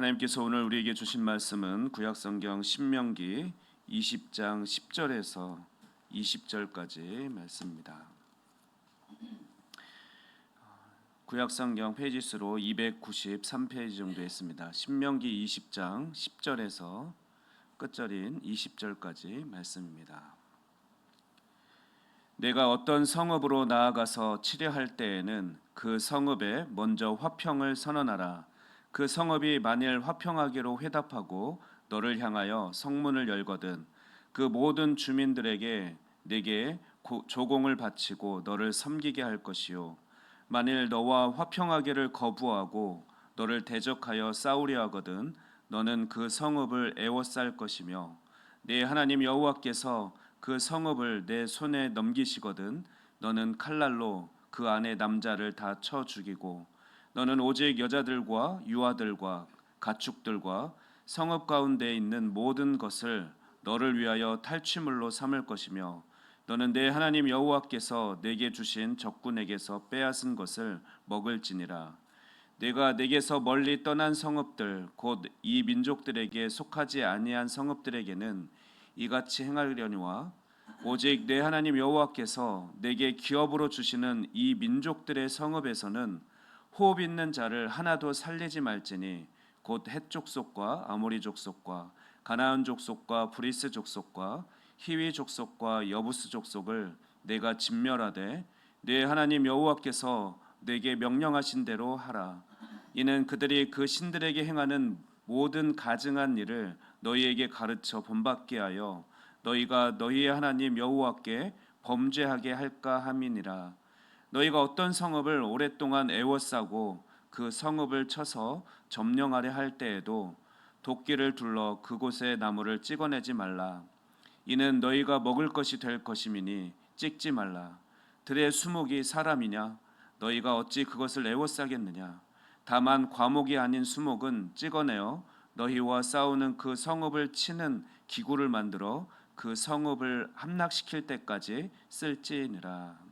하나님께서 오늘 우리에게 주신 말씀은 구약성경 신명기 20장 10절에서 20절까지 말씀입니다. 구약성경 페이지 수로 293페이지 정도 있습니다. 신명기 20장 10절에서 끝절인 20절까지 말씀입니다. 내가 어떤 성읍으로 나아가서 치려할 때에는 그 성읍에 먼저 화평을 선언하라. 그 성읍이 만일 화평하기로 회답하고 너를 향하여 성문을 열거든 그 모든 주민들에게 고- 조공을 바치고 너를 섬기게 할 것이요. 만일 너와 화평하기를 거부하고 너를 대적하여 싸우려 하거든 너는 그 성읍을 애워쌀 것이며 내 하나님 여호와께서 그 성읍을 내 손에 넘기시거든 너는 칼날로 그 안에 남자를 다 쳐 죽이고 너는 오직 여자들과 유아들과 가축들과 성읍 가운데 있는 모든 것을 너를 위하여 탈취물로 삼을 것이며 너는 내 하나님 여호와께서 내게 주신 적군에게서 빼앗은 것을 먹을지니라. 내가 내게서 멀리 떠난 성읍들 곧 이 민족들에게 속하지 아니한 성읍들에게는 이같이 행하려니와 오직 내 하나님 여호와께서 내게 기업으로 주시는 이 민족들의 성읍에서는 호흡 있는 자를 하나도 살리지 말지니 곧 헷족속과 아모리 족속과 가나안 족속과 브리스 족속과 히위 족속과 여부스 족속을 내가 진멸하되 내 하나님 여호와께서 내게 명령하신 대로 하라. 이는 그들이 그 신들에게 행하는 모든 가증한 일을 너희에게 가르쳐 본받게 하여 너희가 너희의 하나님 여호와께 범죄하게 할까 함이니라 너희가 어떤 성읍을 오랫동안 애워싸고 그 성읍을 쳐서 점령하려 할 때에도 도끼를 둘러 그곳의 나무를 찍어내지 말라. 이는 너희가 먹을 것이 될 것임이니 찍지 말라. 들의 수목이 사람이냐? 너희가 어찌 그것을 애워싸겠느냐? 다만 과목이 아닌 수목은 찍어내어 너희와 싸우는 그 성읍을 치는 기구를 만들어 그 성읍을 함락시킬 때까지 쓸지니라.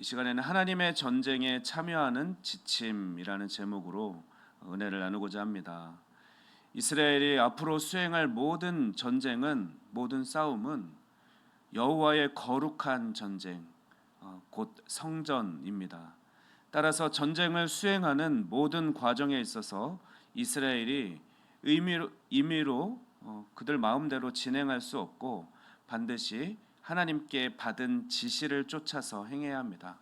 이 시간에는 하나님의 전쟁에 참여하는 지침이라는 제목으로 은혜를 나누고자 합니다. 이스라엘이 앞으로 수행할 모든 전쟁은 모든 싸움은 여호와의 거룩한 전쟁, 어, 곧 성전입니다. 따라서 전쟁을 수행하는 모든 과정에 있어서 이스라엘이 의미로, 임의로 어, 그들 마음대로 진행할 수 없고 반드시 하나님께 받은 지시를 쫓아서 행해야 합니다.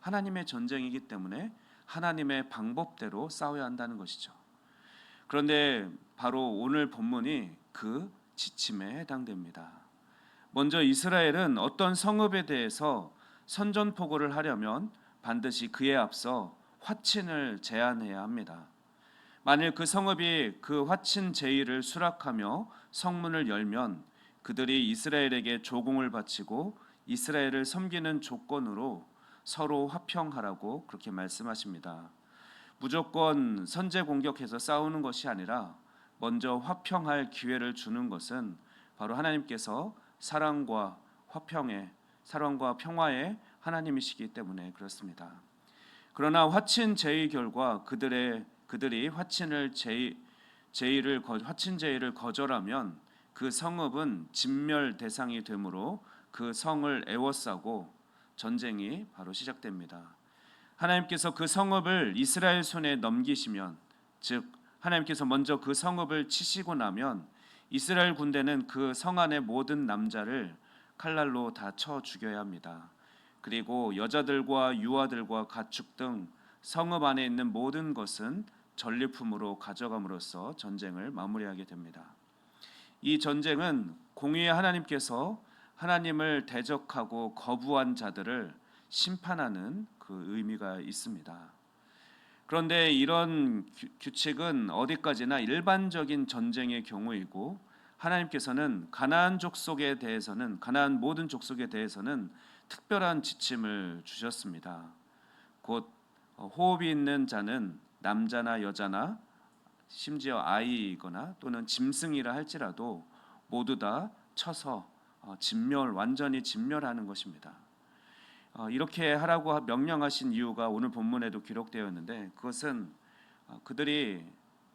하나님의 전쟁이기 때문에 하나님의 방법대로 싸워야 한다는 것이죠. 그런데 바로 오늘 본문이 그 지침에 해당됩니다. 먼저 이스라엘은 어떤 성읍에 대해서 선전포고를 하려면 반드시 그에 앞서 화친을 제안해야 합니다. 만일 그 성읍이 그 화친 제의를 수락하며 성문을 열면 그들이 이스라엘에게 조공을 바치고 이스라엘을 섬기는 조건으로 서로 화평하라고 그렇게 말씀하십니다. 무조건 선제 공격해서 싸우는 것이 아니라 먼저 화평할 기회를 주는 것은 바로 하나님께서 사랑과 화평의 사랑과 평화의 하나님이시기 때문에 그렇습니다. 그러나 화친 제의 결과 그들의 그들이 화친을 제의 제의를 거, 화친 제의를 거절하면 그 성읍은 진멸 대상이 되므로 그 성을 애워싸고 전쟁이 바로 시작됩니다. 하나님께서 그 성읍을 이스라엘 손에 넘기시면 즉 하나님께서 먼저 그 성읍을 치시고 나면 이스라엘 군대는 그 성 안의 모든 남자를 칼날로 다 쳐 죽여야 합니다. 그리고 여자들과 유아들과 가축 등 성읍 안에 있는 모든 것은 전리품으로 가져감으로써 전쟁을 마무리하게 됩니다. 이 전쟁은 공의의 하나님께서 하나님을 대적하고 거부한 자들을 심판하는 그 의미가 있습니다. 그런데 이런 규- 규칙은 어디까지나 일반적인 전쟁의 경우이고 하나님께서는 가나안 족속에 대해서는 가나안 모든 족속에 대해서는 특별한 지침을 주셨습니다. 곧 어, 호흡이 있는 자는 남자나 여자나 심지어 아이거나 또는 짐승이라 할지라도 모두 다 쳐서 어, 진멸 완전히 진멸하는 것입니다. 어, 이렇게 하라고 명령하신 이유가 오늘 본문에도 기록되어 있는데 그것은 어, 그들이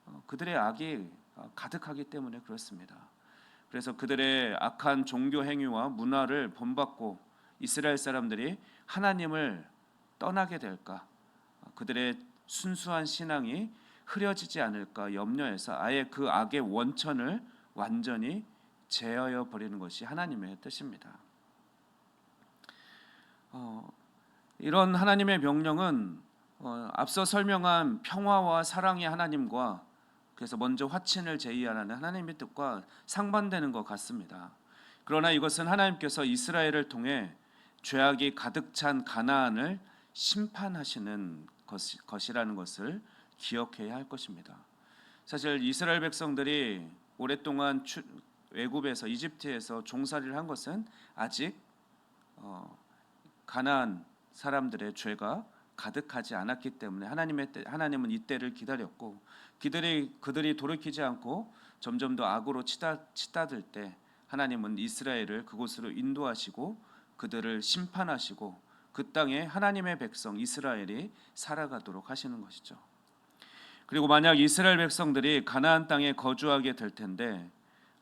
어, 그들의 악이 어, 가득하기 때문에 그렇습니다. 그래서 그들의 악한 종교 행위와 문화를 본받고 이스라엘 사람들이 하나님을 떠나게 될까? 어, 그들의 순수한 신앙이 흐려지지 않을까 염려해서 아예 그 악의 원천을 완전히 제어해 버리는 것이 하나님의 뜻입니다. 어, 이런 하나님의 명령은 어, 앞서 설명한 평화와 사랑의 하나님과 그래서 먼저 화친을 제의하라는 하나님의 뜻과 상반되는 것 같습니다. 그러나 이것은 하나님께서 이스라엘을 통해 죄악이 가득 찬 가나안을 심판하시는 것이, 것이라는 것을 기억해야 할 것입니다. 사실 이스라엘 백성들이 오랫동안 추, 외국에서 이집트에서 종살이를 한 것은 아직 어, 가나안 사람들의 죄가 가득하지 않았기 때문에 하나님의 때, 하나님은 이 때를 기다렸고 그들이 그들이 돌이키지 않고 점점 더 악으로 치다 치다들 때 하나님은 이스라엘을 그곳으로 인도하시고 그들을 심판하시고 그 땅에 하나님의 백성 이스라엘이 살아가도록 하시는 것이죠. 그리고 만약 이스라엘 백성들이 가나안 땅에 거주하게 될 텐데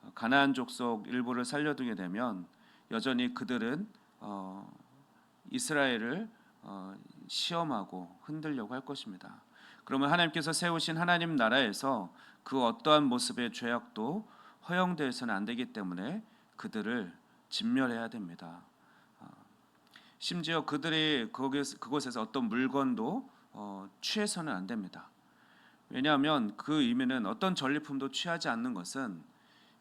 어, 가나안 족속 일부를 살려두게 되면 여전히 그들은 어, 이스라엘을 어, 시험하고 흔들려고 할 것입니다. 그러면 하나님께서 세우신 하나님 나라에서 그 어떠한 모습의 죄악도 허용되어서는 안 되기 때문에 그들을 진멸해야 됩니다. 어, 심지어 그들이 그곳에서 어떤 물건도 어, 취해서는 안 됩니다. 왜냐하면 그 의미는 어떤 전리품도 취하지 않는 것은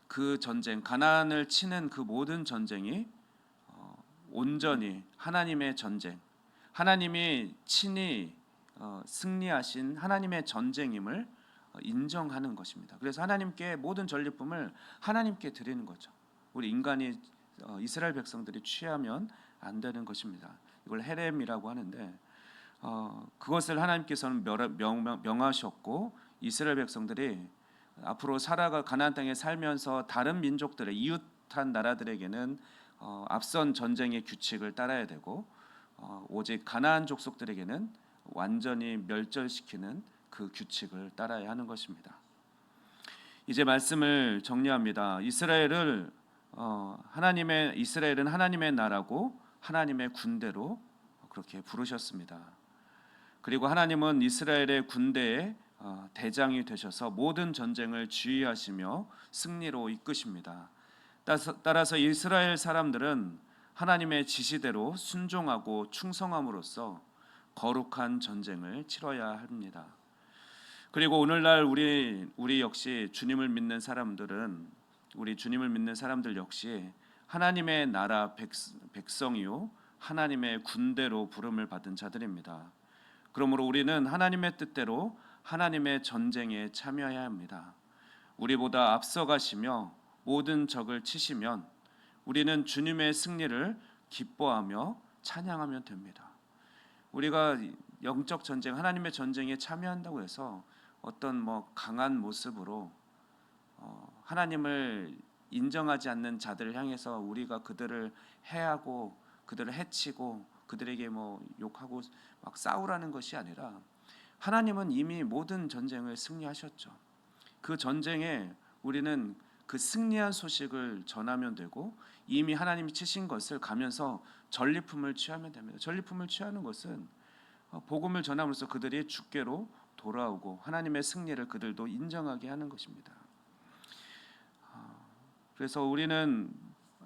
그 전쟁 가나안을 치는 그 모든 전쟁이 어, 온전히 하나님의 전쟁, 하나님이 친히 어, 승리하신 하나님의 전쟁임을 어, 인정하는 것입니다. 그래서 하나님께 모든 전리품을 하나님께 드리는 거죠. 우리 인간이 어, 이스라엘 백성들이 취하면 안 되는 것입니다. 이걸 헤렘이라고 하는데 어, 그것을 하나님께서는 명, 명, 명 하셨고 이스라엘 백성들이 앞으로 살아가 가나안 땅에 살면서 다른 민족들의 이웃한 나라들에게는 어, 앞선 전쟁의 규칙을 따라야 되고 어, 오직 가나안 족속들에게는 완전히 멸절시키는 그 규칙을 따라야 하는 것입니다. 이제 말씀을 정리합니다. 이스라엘을 어, 하나님의 이스라엘은 하나님의 나라고 하나님의 군대로 그렇게 부르셨습니다. 그리고 하나님은 이스라엘의 군대의 어, 대장이 되셔서 모든 전쟁을 지휘하시며 승리로 이끄십니다. 따라서 이스라엘 사람들은 하나님의 지시대로 순종하고 충성함으로써 거룩한 전쟁을 치러야 합니다. 그리고 오늘날 우리 우리 역시 주님을 믿는 사람들은 우리 주님을 믿는 사람들 역시 하나님의 나라 백성이요 하나님의 군대로 부름을 받은 자들입니다. 그러므로 우리는 하나님의 뜻대로 하나님의 전쟁에 참여해야 합니다. 우리보다 앞서가시며 모든 적을 치시면 우리는 주님의 승리를 기뻐하며 찬양하면 됩니다. 우리가 영적 전쟁, 하나님의 전쟁에 참여한다고 해서 어떤 뭐 강한 모습으로 어, 하나님을 인정하지 않는 자들을 향해서 우리가 그들을 해하고 그들을 해치고 그들에게 뭐 욕하고 막 싸우라는 것이 아니라 하나님은 이미 모든 전쟁을 승리하셨죠. 그 전쟁에 우리는 그 승리한 소식을 전하면 되고 이미 하나님이 치신 것을 가면서 전리품을 취하면 됩니다. 전리품을 취하는 것은 어, 복음을 전함으로써 그들이 주께로 돌아오고 하나님의 승리를 그들도 인정하게 하는 것입니다. 어, 그래서 우리는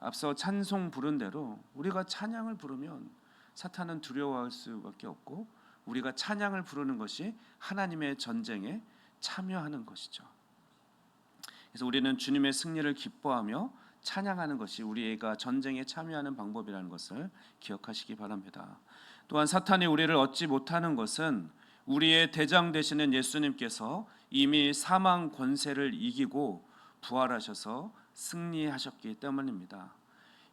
앞서 찬송 부른 대로 우리가 찬양을 부르면 사탄은 두려워할 수밖에 없고 우리가 찬양을 부르는 것이 하나님의 전쟁에 참여하는 것이죠. 그래서 우리는 주님의 승리를 기뻐하며 찬양하는 것이 우리가 전쟁에 참여하는 방법이라는 것을 기억하시기 바랍니다. 또한 사탄이 우리를 얻지 못하는 것은 우리의 대장 되시는 예수님께서 이미 사망 권세를 이기고 부활하셔서 승리하셨기 때문입니다.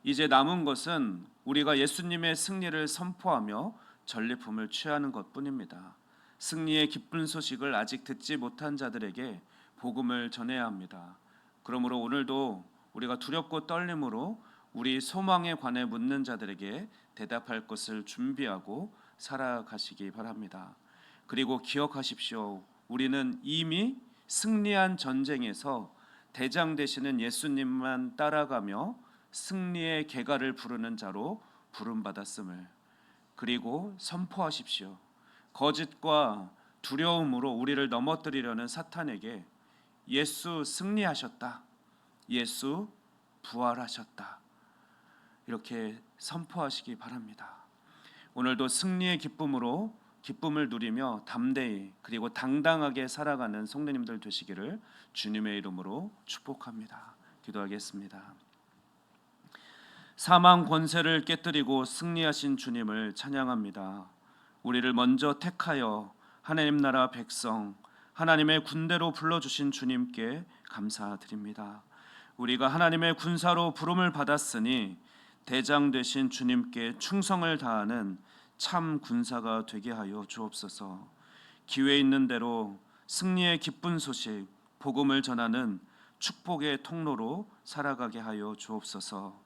이제 남은 것은 우리가 예수님의 승리를 선포하며 전리품을 취하는 것뿐입니다. 승리의 기쁜 소식을 아직 듣지 못한 자들에게 복음을 전해야 합니다. 그러므로 오늘도 우리가 두렵고 떨림으로 우리 소망에 관해 묻는 자들에게 대답할 것을 준비하고 살아가시기 바랍니다. 그리고 기억하십시오. 우리는 이미 승리한 전쟁에서 대장 되시는 예수님만 따라가며 승리의 개가를 부르는 자로 부름 받았음을 그리고 선포하십시오. 거짓과 두려움으로 우리를 넘어뜨리려는 사탄에게 예수 승리하셨다. 예수 부활하셨다. 이렇게 선포하시기 바랍니다. 오늘도 승리의 기쁨으로 기쁨을 누리며 담대히 그리고 당당하게 살아가는 성도님들 되시기를 주님의 이름으로 축복합니다. 기도하겠습니다. 사망 권세를 깨뜨리고 승리하신 주님을 찬양합니다. 우리를 먼저 택하여 하나님 나라 백성 하나님의 군대로 불러 주신 주님께 감사드립니다. 우리가 하나님의 군사로 부름을 받았으니 대장 되신 주님께 충성을 다하는 참 군사가 되게 하여 주옵소서. 기회 있는 대로 승리의 기쁜 소식 복음을 전하는 축복의 통로로 살아가게 하여 주옵소서.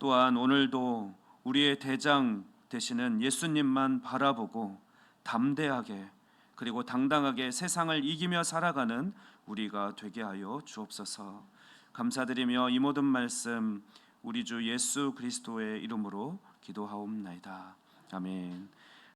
또한 오늘도 우리의 대장 되시는 예수님만 바라보고 담대하게 그리고 당당하게 세상을 이기며 살아가는 우리가 되게 하여 주옵소서. 감사드리며 이 모든 말씀 우리 주 예수 그리스도의 이름으로 기도하옵나이다. 아멘.